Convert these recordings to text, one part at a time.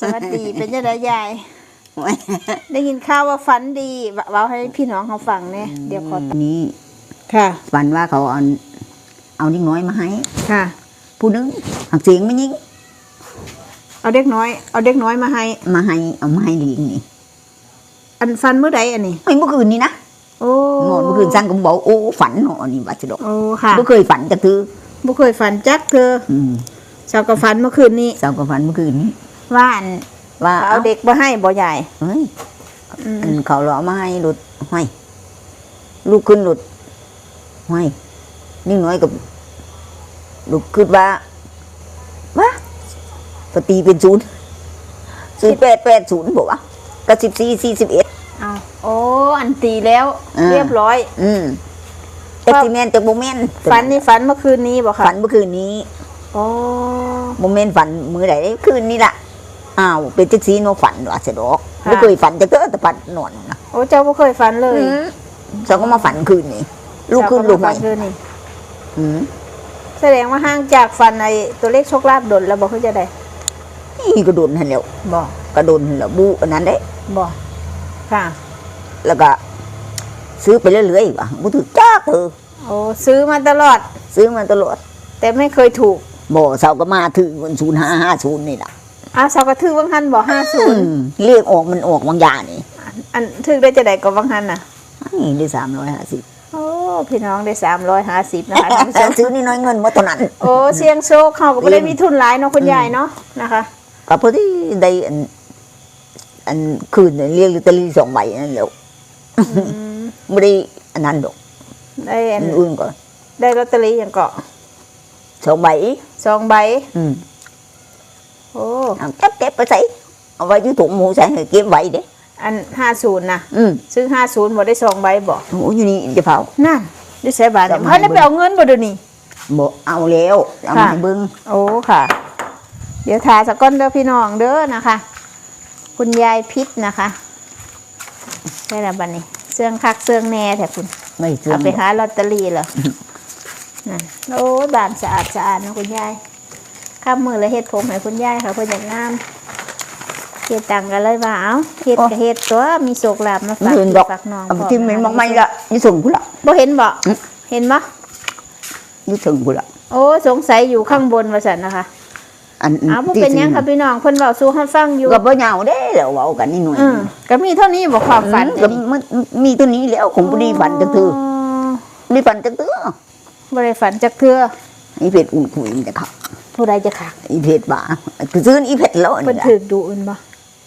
สวัสดีเป็นยังไงยาย ได้ยินข่าวว่าฝันดีวเว้าให้พี่น้องเขาฟังเนี่ยเดี๋ยวขอนี้ค่ะ ฝันว่าเขาเอาเอาเด็กน้อยมาให้ ค่ะ ผู้หนึงหักเสียงไม่ยิ่งเอาเด็กน้อย เอาเด็กน้อยมาให้ มาให้เอามาให้ลิงนี่อันฟันเมื่อใดอันนี้ไม่เมื่อคืนนี้นะโอ้งอนเมื่อคืนสั่งก็บอกโอ้ฝันหนอนี่ว่าจะดอกโอ้ค่ะไม่เคยฝันจะคือบ่เคยฝันจักเธออืมสาวก็ฝันเมื่อคืนนี้สาวก็ฝันเมื่อคืนนี้ ว่าอันว่าเอาเด็กมาให้บ่ใหญ่เฮ้ยอืมอันเขาหล่อมาให้หลุดห้อยลูกขึ้นหลุดห้อยนี่น้อยกับลูกขึ้นว่าว่าปฏิเป็นศูนย์ศูนย์แปดแปดศูนย์บอกว่าก็สิบสี่สี่สิบเอ็ด เอาโอ้อันตีแล้วอ่าเรียบร้อย อืมแต่ที่แม่นจากโมเมนฝันนี่ฝันเมื่อคืนนี้บ่ค่ะฝันเมื่อคืนนี้ โอ้โมเมนฝันมือไหนคืนนี้ล่ะ อ้าวเป็นจักสีโนฝันว่าเสยดอกไม่เคยฝันจะเกิดแต่ฝันนอนนะโอ้เจ้าบ่เคยฝันเลยสาวก็มาฝันคืนนี้ลูกขึ้นลูกใหม่เจ้ามาฝัคืนนี้อืมแสดงว่าห่างจากฟันไอตัวเลขโชคลาภดนแล้วบอกเขาจะได้นี่กระโดดหันแล้วบอกกระโดดหันแล้วบูอันนั้นได้บอกค่ะ แล้วก็ ซื้อไปเรื่อยๆว่ะบูถือจ้าเธอโอ้ซื้อมาตลอด ซื้อมาตลอด แต่ไม่เคยถูกบ่สาวก็มาถึงวันศูนย์ห้าห้าศูนย์นี่ล่ะ อ้าวสาวกระทือวังหันบอกห้าศูอืนย์มเรียกออกมันออกบางอย่างนี่อันทึกได้จะได้ก็วังหันน่ะนี่ได้สามร้อยห้าสิบโอ้พี่น้องได้สามร้อยห้าสิบนะคะท่านผู้ชมซื้อนี่น้อยเงินหมาเท่านั้น โอ้เสียงโชคเขาก็ไม่ได้มีทุนหลายเนาะคุณยายเนาะนะคะก็พอดีได้อันอันคืนเนี่ยเรียกลอตเตอรี่สองใบนั่นแหล้วอืมไม่ได้อันนั้นดอกได้อัอันนอื่นก่อนได้ลอตเตอรี่อย่างเกาะสองใบสองใบ อืม โอ้เอาเก็บเก็บไปใส่เอาไว้ที่ถุงหมูใส่ให้เก็บไว้เด้อันห้าศูนย์นะอืมซื้อห้าศูนย์หมดได้สองใบบอกโอ้อยู่นี่จะเผานั่นได้ใช้บาทเนี่ยสมัยเพิ่นได้ไปเอาเงินบ่เดี๋ยวนี้บ่เอาแล้วเอามาค่ะให้เบิ่งโอ้ค่ะ เดี๋ยวทาสกก้อนเด้อพี่น้องเด้อนะคะ คุณยายพิษนะคะได้ละบัดนี้เสื่องคักเสื่องแน่แถคุณไม่ซื้อเอาไปหาลอตเตอรี่เหรอ นั่นโอ้ยบานสะอาดสะอาดนะคุณยาย ข้ามมือแล้วเฮ็ดผมให้คุณยายค่ะเพื่ออยากงามเฮ็ดตังกันเลยว่าเอ้าเฮ็ดก็เฮ็ดตัวมีโศกลาบมาไม่ฝากเห็นพี่ดอกฝากน้องเอาพร้อที่มันมองไม่ละนี่ส่งกูละบ่เห็นบ่อืมเห็นบ่นี่ส่งกูละโอ้สงสัยอยู่ข้างบนว่าซั่นนะคะอันเอาบ่เป็นหยังค่ะพี่น้องเพิ่นเว้าสู่เฮาฟังอยู่ก็บ่ยาวเด้แล้วเว้ากันนี่หน่อยอืมก็มีเท่านี้บ่ความฝันก็มันมีตัวนี้แล้วคงบ่ได้ฝันจักเทื่อบ่ได้ฝันจักเทื่อบ่ได้ฝันจักเทื่ออีเพชรอุ่นคุยมันจะขับ ผู้ใดจะขักอีเพชรบ่าคือซื้ออีเพชรแล้วอันเพิ่นนี้ถือดูอื่นบ่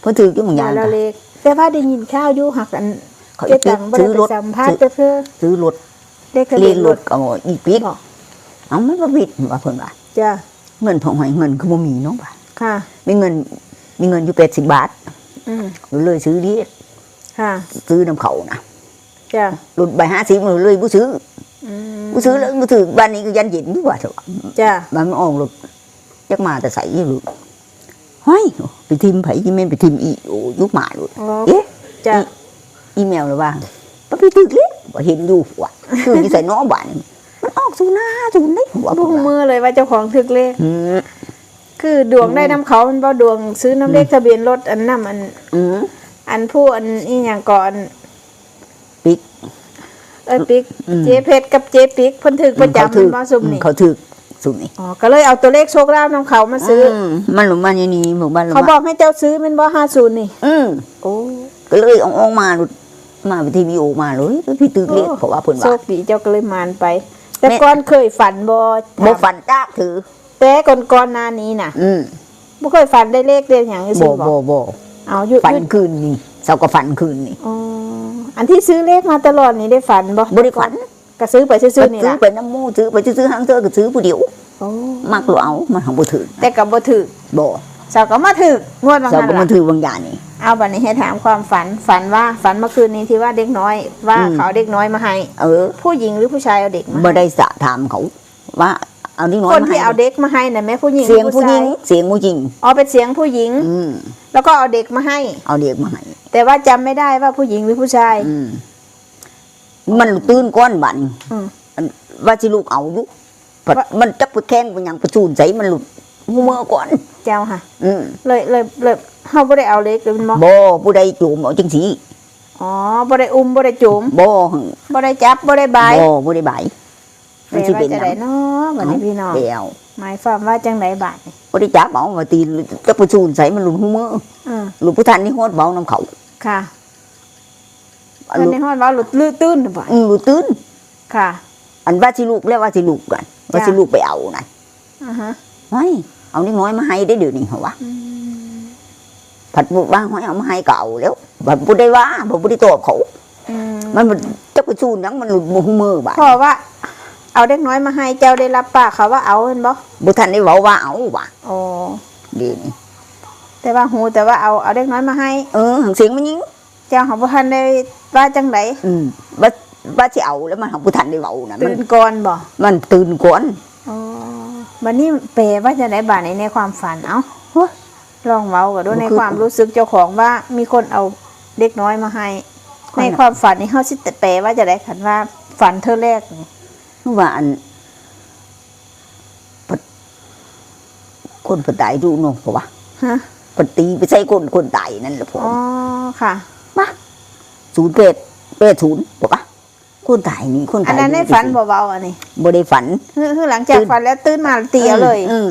เพิ่นถือกี่บางอย่างละกันเลขแต่ว่าได้ยินข่าวอยู่หักอันเขาเจ๊ตังบ่ได้ซื้อไปรถสัมภาษณ์จักเทื่อซื้อรถเลขทะเรีเบียยนนรรถถก็อีปิดบอกเอามันบ่ปิดว่าเพิ่นว่าจ้ะเงินของหอยเงินคือบ่มีเนาะว่าค่ะ มีเงินมีเงินอยู่80บาทอืมเลยซื้อดิค่ะซื้อน้ำเขานะจ้ะรถใบ50มันเลยบ่ซื้อ อืมบ่ซื้อแล้วบ่ถือบ้านนี้ก็ยันเย็นดีกว่าเถอะจ้ะบ้านมันออกรถ จักมาแต่ใส่อยู่เฮ้ยไปทิมไผที่แม่นไปทิมอีโอ้ยุกหมาเลยอ๋อเอ๊ะจ้ะอีเมลเลยว่าป้าพี่ตึกเล็กว่าเห็นอยู่ว่ะคือที่ใส่น้องบ้านนี่มันออกสู่หน้าสู่นี่หัวบุ้งมือเลยว่าเจ้าของถึกเลขอืมคือดวงได้น้ำเขามันบ่ดวงซื้อน้ำเลขทะเบียนรถอันนํอันอืมอันผู้อันอีหยังก่อนปิ๊กเอ้ยปิ๊กอืมเจ๊เพชรกับเจ๊ปิ๊กเพิ่นถึกประจำเขามัถืนบ่ซุ่มนี่เขาถือ สุ่มนี่อ๋อก็เลยเอาตัวเลขโชคลาภน้ำเขามาซื้ออมมันหลุมมันอย่างนี้หมู่บ้านหลุมเขาบบ้าอนกให้เจ้าซื้อแมันบ่50นี่ อืมโอ้ก็เลยเอาออกมาหลุดมาไปทีวีโอมาเลยพี่ตึกเล็กเพราะว่าเพิ่นโชว่าคดีเจ้าก็เลยมานไป แต่แม่ก่อนเคยฝันบ่บ่ฝันจ้ากถือ แต่ก่อนก่อนหน้านี้น่ะอืมบ่เคยฝันได้เลขเดียวหยังบ่ซื่อบ่บ่บ่เอาอยู่ฝันอยู่คืนนี่เสาก็ฝันคืนนี่อ๋ออันที่ซื้อเลขมาตลอดนี่ได้ฝันบ่บ่ได้ฝัน ก็ซื้อไปซื่อๆนี่ซื้อล่ะไปน้ำมูซื้อไปซื้อห้างเธอก็ซื้อผู้เดียวโอ้มักหรือเอามันของบ่ถือแต่ก็บ่ถูกบ่เสาก็มาถูกงวดบางเสานั้นก็มาล่ะถือบางอย่างนี่ เอาบัดนี้ให้ถามความฝันฝันว่าฝันเมื่อคืนนี้ที่ว่าเด็กน้อย ว่าอืม เขาเอาเด็กน้อยมาให้ เออผู้หญิงหรือผู้ชายเอาเด็กมาบ่ได้สะถามเขา ว่า เอานี่น้อยคนมาที่ให้เอาเด็กมาให้น่ะแม่ผู้หญิงหเสีรืยงอผู้ผู้หญิชายงเสียงผู้หญิงอ๋อเป็นเสียงผู้หญิง อืมแล้วก็เอาเด็กมาให้ เอาเด็กมาให้แต่ว่าจำไม่ได้ว่าผู้หญิงหรือผู้ชาย อืม มันตื่นก้อนบัดนอืมอันว่าสิลูกเอาอยู่ปัดว่ามันจับไปแข้งไปหยังประจูนใส่มันหลุดหูเมื่อก่อนเจ้าค่ะอืมเลยเลยเลยเฮาบ่ได้เอาเล็กเลยแมันบ่บ่ผู้ใดจูมเอาจังสีอ๋อบ่ได้อุ้มบ่ได้จุ่มบ่บ่ได้จับบ่ได้บายบ่บ่ได้บายแปลว่าจะได้เนาะบัดนี้พี่น้องเดียวหมายความว่าจังไดบาดนี่บ่ได้จับเอามาตีจะประชูนใส่มันหลุดหูเมื่อเออหลุดผู้ทันนี่โฮดเบาน้ำเขาค่ะ หมันลุดในฮอดว่าหลุดลื้อตื้นบ่อืมหลุดตื้นค่ะ อันว่าสิลูกแล้วว่าสิลูกกันว่าสิลูกไปเอานั่นอ่าฮะเฮ้ยเอานิดน้อยมาให้ได้เดี๋ยวนี้เหรอวะผัดบุบ้างห้อยเอามาให้เก่าแล้วบัดบ่ได้ว่าบ่บ่ได้ตอบเขาอืมมันมันจะประชูนยังมันหลุดหูเมื่อบาดเพราะว่า เอาเด็กน้อยมาให้เจ้าได้รับปากเขาว่าเอาเห็นบ่บ่ทันได้เว้าว่าเอาว่ะโอ้เดี๋ยวนี้แต่ว่าหูแต่ว่าเอาเอาเด็กน้อยมาให้ เออหังเสียงมันยิง เจ้าของบ่ทันได้ว่าจังไดอืมว่าว่าสิเอาแล้วมันหังบ่ทันได้เว้านะมันตื่นก่อนบ่มันตื่นก่อนอ๋อบัดนี้เปลว่าจะได้บาดในในความฝันเอ้าลองเว้าก็ด้วยในความรู้สึกเจ้าของว่ามีคนเอาเด็กน้อยมาให้ ในความฝันนี่เฮาสิแปลว่าจะได้คันว่าฝันเธอแรกนี่ว่าอันปะคนปตายดูเนาะเพราะว่าฮะปตีไปใส่คนคนตายนั่นแหละผมอ๋อค่ะ ศูนย์เป็ดเป็ดศูนย์บอกว่าคนตายนี่คนอัตานยนั้นในฝันเบาๆอันนี้บ่ได้ฝันคือคือหลังจากฝันแล้วตื่นมาตีเอาเลยอืม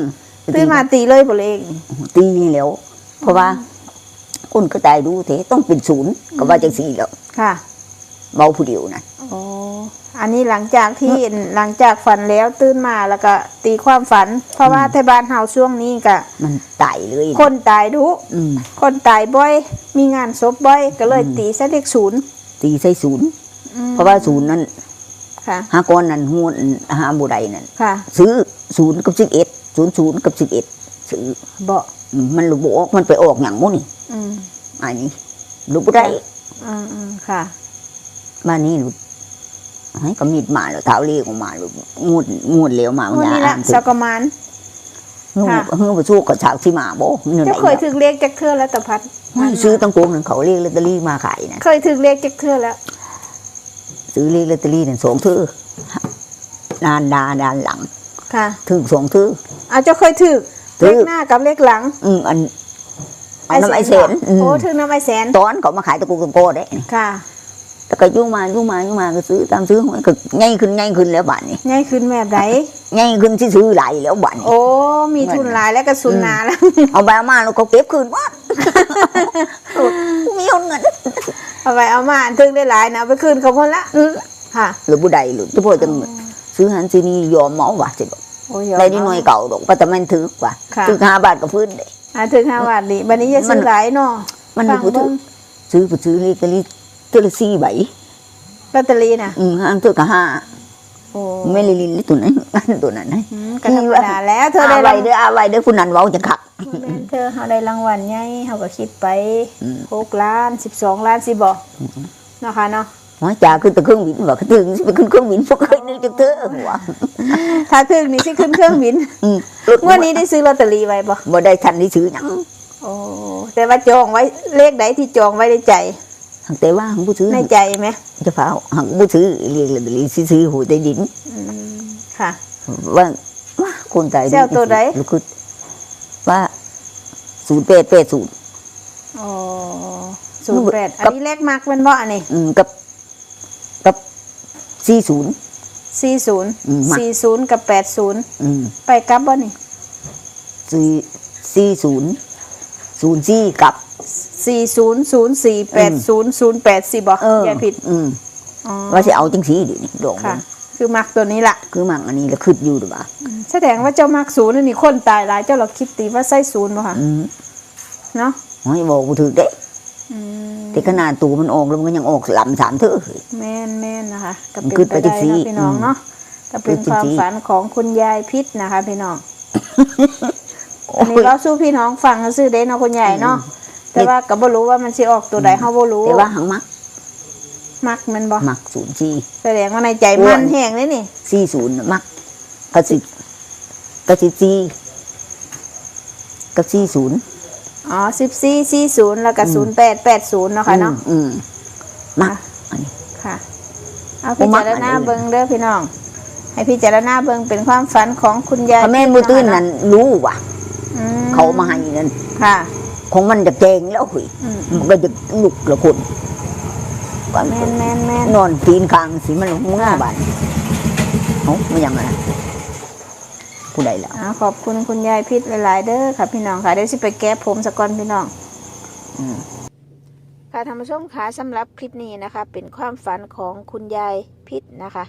ตื่นมาตีเลยบ่เลยตีนี่แล้ว เพราะว่าคนก็ตายดูเถต้องเป็นศูนย์ก็ว่าจังสี่แล้วค่ะ เบาผู้เดียวนะโอ้อันนี้หลังจากที่หลังจากฝันแล้วตื่นมาแล้วก็ตีความฝัน เพราะว่าที่บ้านเฮาช่วงนี้ก็มันตายเลยะคนตายดุอืมคนตายบ่อย มีงานศพบ่อย ก็เลยตีซะเลขศูนย์ตีใส่ศูนย์อืมเพราะว่าศูนย์นั้นค่ะหากรนั่นหวนหาบุไดนั่นค่ะซื้อศูนย์กับสิบเอ็ดศูนย์ศูนย์กับสิบเอ็ดซื้อบ่อืมมันรู้บออกมันไปออกอย่างมุนี่อืมอันนี้รู้บ่ได้อืมอืมค่ะบ้านนี้รู้ ให้ก็มีดมาแล้วเท้าเรียกออกมาลูกงวดงวดเหลวมาวันยานี้ละอ่านสักประมาณเฮือค่ะเฮือประสู้กับชาวที่มาบ่เงินไหเจ้านเคยถึกเลขจักเทื่อแล้วตะพัดไม่ซื้อตั้งโกงนั่นเขาเรียกลอตเตอรี่มาขายนะเคยถึกเลขจักเทื่อแล้ว ซื้อเรียกลอตเตอรี่นั่นสองทื่อนานดาดานหลัง ค่ะถึงสองทื่อเอาเจ้าเคยถึกถึเลกขหน้ากับเลขหลัง อืมอันอันน้ำไอเสนอืมโอ้ถึงน้ำไอแสนตอนเขามาขายตะกูตะโกได้ค่ะ แต่ก็ยุ่งมายุ่งมายุ่งมาก็ซื้อตามซื้อหวยก็ง่ายขึ้นง่ายขึ้นแล้วบัดนี้ง่ายขึ้นแบบไหนง่ายขึ้นที่ซื้อหลายแล้วบัดนี้โอ้มีทุนหลายแล้วก็สุนนาแล้ว เอาไปเอามาแล้วก็เก็บคืนวัดมีคนเงินเอาไปเอามาถึงได้หลายนะเอาไปคืนเขาหมดละค่ะหรือผู้ใดหรือที่พ่อจะซื้อหันซื้อนี่ยอมเมาว่ะสิบอกโอ้ยได้นิดหน่อยเก่าดอกก็แต่มันถือกว่าค่ะถือห้าบาทก็พื้นเลยอ่าถึงห้าบาทดิบันนี้จะซื้อหลายเนาะมันฟัไม่งพูดถึเบิ่งงซื้อไปซื้อลีกะ ลีเทอละสี่ใบลอตเตอรี่น่ะอืมห้างเท่ากับห้าโอ้ไม่เลยลินตัวนั้นตัวนั้นนะอืมก็ธรรมดาแล้วเธออาได้ไว้รางเด้ออาไว้เด้อผู้นั้นเว้าจะขัก เธอเขาได้รางวัลใหญ่เขาก็คิดไปอืม หกล้านสิบสองล้านสิบอกเนาะค่ะเนาะหัวจ่าขึ้นแต่เครื่องบินว่าเขาถึงสิไปขึ้นเครื่องบินพวกเคยนึกจักเธอหัวถ้าถึงนี่สิขึ้นเครื่องบินอืมรถเมื่อนี้ได้ซื้อลอตเตอรี่ไว้บ่บ่ได้ทันได้ซื้อหยังโอ้แต่ว่าจองไว้เลขใดที่จองไว้ในใจ แต่ว่าหังผู้ซื้อในใจไหมจะเฝ้าหังผู้ซื้อเรียกเลยลีซื้อหูใต้ดินอืมค่ะ ว่าว่าคนตายเจ้าตัวใดลูกคือว่าศูนย์แปดแปดศูนย์โอ้ศูนย์แปดอันนี้เลขมักเป็นบ่อันนี้อืมกับกับสี่ศูนย์สี่ศูนย์อืมมักสี่ศูนย์กับแปดศูนย์อืมไปกลับบ่นี่สี่สี่ศูนย์ศูนย์สี่กับ สี่ศูนย์ศูนย์สี่แปดศูนย์ศูนย์แปดสี่บ่เอออย่าผิดอืมอ๋อว่าจะเอาจังสีเดี๋ยวนี้ดอกค่ะมันคือมักตัวนี้ล่ะ คือมันอันนี้แล้วขึ้นอยู่หรือเปล่าแสดงว่าเจ้ามักศูนย์อันนี่คนตายหลายเจ้าเราคิดตีว่าใส่ศูนย์บ่ค่ะอืมเนาะให้บอกกูถือได้อืมแต่ขนาดตัวมันออกแล้วมันก็ยังออกลำสามเท่อแม่นแม่นนะคะก็มันเป็นขึ้นไปไปจัได้งซี่เนาะพี่น้องเนาะก็เป็นขึ้นความจังซี่ฝันของคุณยายพิษนะคะ พี่น้องอันนี้เราสู้พี่น้องฟังซื่อเด้เนาะคุณยายเนาะ แต่ว่าก็บ่รู้ว่ามันสิออกตัวใดเฮาบ่รู้แต่ว่าหังมัก มักมันบ่มักศูนย์สี่แสดงว่าในใจมันแห้งเลยนี่สี่ศูนย์น่ะมักกระสิกระสิสี่กับสี่ศูนย์อ๋อ14 40แล้วก็0880เนาะค่ะเนาะอืมมักอันนี้ค่ะ เอาพิจารณาเบิ่งเด้อพี่น้อง ให้พิจารณาเบิ่งเป็นความฝันของคุณยายพระแม่นบุตื้นนั่นรู้ว่ะอืเขามาให้นั่นค่ะ ของมันจะแจงแล้วเฮ้ยอืมมันก็จะลุกละคนก่อนแม่นแม่นแม่นนอนตีนกลางสิมันเมื่อบ้านเอ้าไม่ยังไงผู้ใดล่ะอ่าขอบคุณคุณยายพิษหลาย ๆ เด้อค่ะพี่น้องค่ะเดี๋ยวสิไปแก้ผมสะก่อนพี่น้องอืมค่ะท่านผู้ชมคะสำหรับคลิปนี้นะคะ เป็นความฝันของคุณยายพิษนะคะ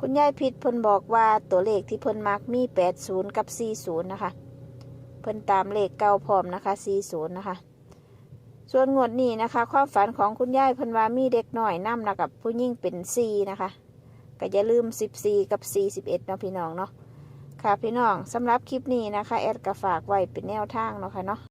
คุณยายพิษเพิ่นบอกว่าตัวเลขที่เพิ่นมักมี 80 กับ 40 นะคะ เพิ่นตามเลขเก้าพร้อมนะคะ40นะคะ ส่วนงวดนี้นะคะ ความฝันของคุณยายเพิ่นว่ามีเด็กหน่อยนำนะกับผู้ยิ่งเป็น4นะคะก็อย่าลืม14กับ41เนาะพี่น้องเนาะค่ะพี่น้องสำหรับคลิปนี้นะคะ แอดก็ฝากไว้เป็นแนวทางเนาะค่ะเนาะ